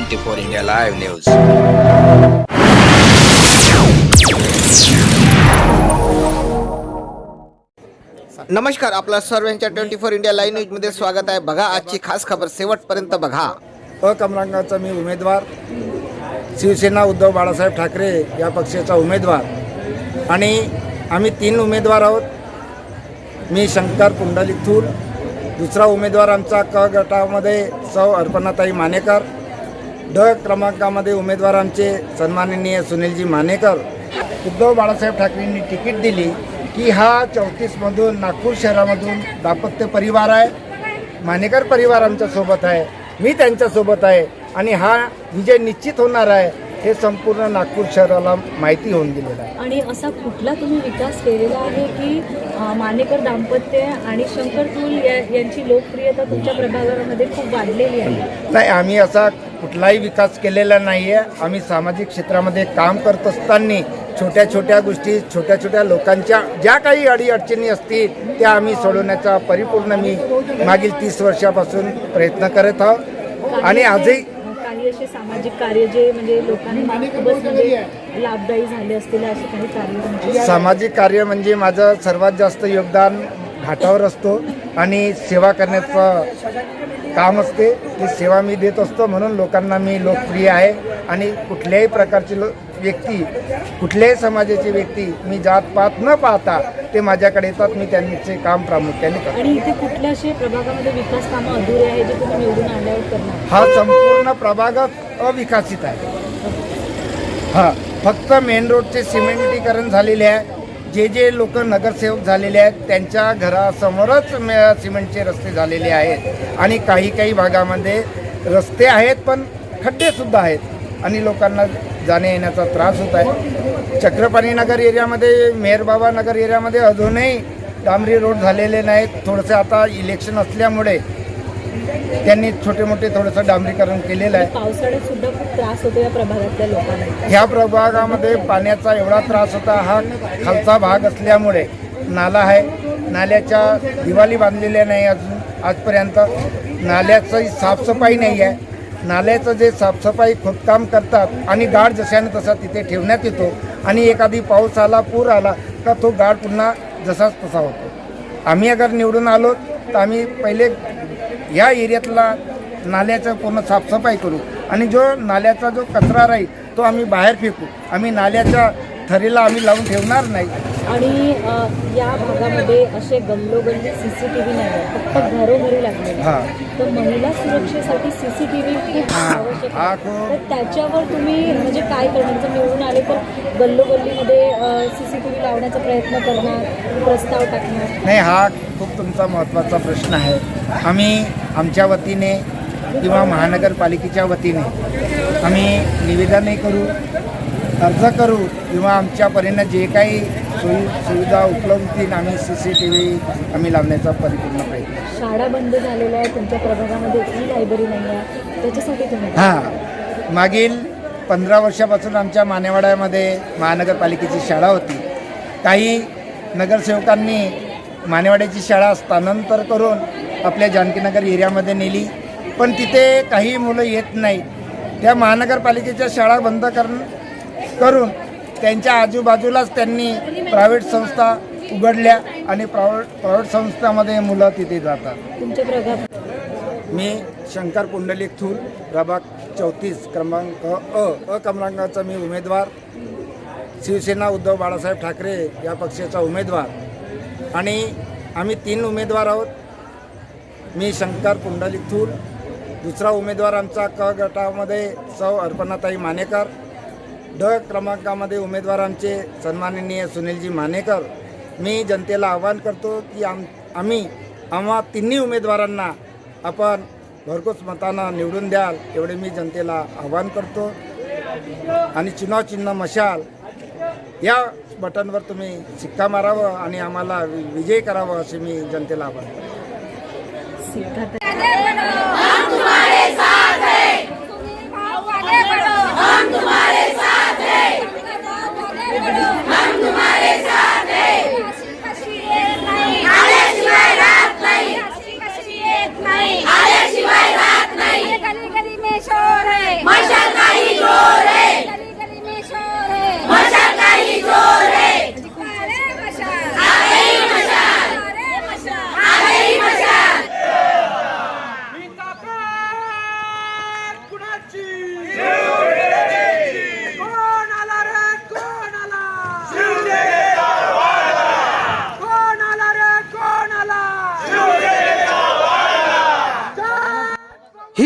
Twenty four India live news. नमस्कार आपल्या सर्वांच्या ट्वेंटी फोर इंडिया लाईव्ह न्यूजमध्ये स्वागत आहे. बघा आजची खास खबर शेवटपर्यंत बघा. अ क्रमांकाचा मी उमेदवार शिवसेना उद्धव बाळासाहेब ठाकरे या पक्षाचा उमेदवार. आणि आम्ही तीन उमेदवार आहोत. मी शंकर पुंडलिक थूल दुसरा उमेदवार आमचा क गटामध्ये सौ अर्पणाताई मानेकर ड क्रमांकामध्ये उमेदवार आमचे सन्माननीय सुनीलजी मानेकर उद्धव बाळासाहेब ठाकरेंनी तिकीट दिली की हा चौतीसमधून नागपूर शहरामधून दाम्पत्य परिवार आहे मानेकर परिवार आमच्यासोबत आहे मी त्यांच्यासोबत आहे आणि हा विजय निश्चित होणार आहे हे संपूर्ण नागपूर शहराला माहिती होऊन गेलेलं आहे. आणि असा कुठला तुम्ही विकास केलेला आहे की मानेकर दाम्पत्य आणि शंकरतूल या यांची लोकप्रियता तुमच्या प्रभागामध्ये खूप वाढलेली आहे? नाही आम्ही असा कुठलाही विकास केलेला नाही आहे आम्ही सामाजिक क्षेत्रामध्ये काम करत असताना छोट्या छोट्या गोष्टी छोट्या छोट्या लोकांच्या ज्या काही अडीअडचणी असतील त्या आम्ही सोडवण्याचा परिपूर्ण मी मागील तीस वर्षापासून प्रयत्न करत आहोत. आणि आजही काही असे सामाजिक कार्य जे म्हणजे लोकांना खूपच म्हणजे लाभदायी झाले असतील असे काही कार्य तुमचे? सामाजिक कार्य म्हणजे माझं सर्वात जास्त योगदान घाटावर असतो आणि सेवा करण्याचं काम असते ती सेवा मी देत असतो म्हणून लोकांना मी लोकप्रिय आहे. आणि कुठल्याही प्रकारची लो व्यक्ती कुठल्याही समाजाची व्यक्ती मी जात पात न पाहता ते माझ्याकडे येतात मी त्यांचे काम प्रामुख्याने करतो. आणि इथे कुठल्या असे प्रभागामध्ये विकास कामं अधुरे आहे जे तुम्ही निवडून आल्यावर करणार? हा संपूर्ण प्रभागात अविकसित आहे. हा फक्त मेन रोडचे सिमेंटीकरण झालेले आहे. जे जे लोक नगरसेवक झालेले आहेत त्यांच्या घरासमोरच मे- सिमेंटचे रस्ते झालेले आहेत. आणि काही काही भागामध्ये रस्ते आहेत पण खड्डेसुद्धा आहेत. आणि लोकांना जाण्या येण्याचा त्रास होत आहे. चक्रपाणी नगर एरियामध्ये मेहरबाबा नगर एरियामध्ये अजूनही डांबरी रोड झालेले नाहीत. थोडंसं आता इलेक्शन असल्यामुळे त्यांनी छोटे मोठे थोडंसं डांबरीकरण केलेलं आहे. पावसाळ्यात सुद्धा खूप त्रास होतो या प्रभागातल्या लोकांना. ह्या प्रभागामध्ये पाण्याचा एवढा त्रास होता हा खालचा भाग असल्यामुळे नाला आहे. नाल्याच्या दिवाली बांधलेल्या नाही अजून आजपर्यंत. नाल्याची साफसफाई नाही आहे. नाल्याचं जे साफसफाई खोदकाम करतात आणि गाड जशाने तसा तिथे ठेवण्यात येतो आणि एखादी पाऊस आला पूर आला का तो गाड पुन्हा जसाच तसा होतो. आम्ही अगर निवडून आलो तर आम्ही पहिले या एरियातला नाल्याचं पूर्ण साफसफाई करू. आणि जो नाल्याचा जो कचरा राहील तो आम्ही बाहेर फेकू. आम्ही नाल्याच्या थरीला आम्ही लावून ठेवणार नाही. आणि या भागामध्ये असे गल्लोगल्ली सी सी टी व्ही नाही फक्त घरोघरी हां. तर महिला सुरक्षेसाठी सी सी टी व्ही आवश्यक हा तर त्याच्यावर तुम्ही म्हणजे काय करणार? जर निवडून आले तर गल्लोगल्लीमध्ये सी सी टी व्ही लावण्याचा प्रयत्न करणार प्रस्ताव टाकणार? नाही हा खूप तुमचा महत्त्वाचा प्रश्न आहे. आम्ही आमच्या वतीने किंवा महानगरपालिकेच्या वतीने आम्ही निवेदनही करू अर्ज करू किंवा आमच्या परीनं जे काही सोयी सुविधा उपलब्ध होतील आम्ही सी सी टी व्ही आम्ही लावण्याचा परिपूर्ण प्रयत्न. शाळा बंद झालेल्या आहेत तुमच्या प्रभागामध्ये ई लायब्ररी नाही आहे. त्याच्यासाठी तुम्ही हां. मागील पंधरा वर्षापासून आमच्या मानेवाड्यामध्ये महानगरपालिकेची शाळा होती. काही नगरसेवकांनी मानेवाड्याची शाळा स्थानांतर करून आपल्या जानकीनगर एरियामध्ये नेली. पण तिथे काही मुलं येत नाही. त्या महानगरपालिकेच्या शाळा बंद कर करून त्यांच्या आजूबाजूलाच त्यांनी प्रायव्हेट संस्था उघडल्या आणि प्रायव्हेट प्रायव्हेट संस्थामध्ये मुलं तिथे जातात. प्रभाग मी शंकर पुंडलिक थूल प्रभाग चौतीस क्रमांक अ अ क्रमांकाचा मी उमेदवार. शिवसेना उद्धव बाळासाहेब ठाकरे या पक्षाचा उमेदवार. आणि आम्ही तीन उमेदवार आहोत. मी शंकर पुंडलिक थूल दुसरा उमेदवार आमचा क गटामध्ये सौ अर्पणाताई मानेकर. ड क्रमांकामध्ये उमेदवार आमचे सन्माननीय सुनीलजी मानेकर. मी जनतेला आवाहन करतो की आम आम्ही आम्हा तिन्ही उमेदवारांना आपण भरघोस मतानं निवडून द्याल एवढे मी जनतेला आवाहन करतो. आणि चुनाव चिन्ह मशाल या बटनवर तुम्ही शिक्का मारावं आणि आम्हाला वि- विजयी करावं असे मी जनतेला आवाहन करतो. cita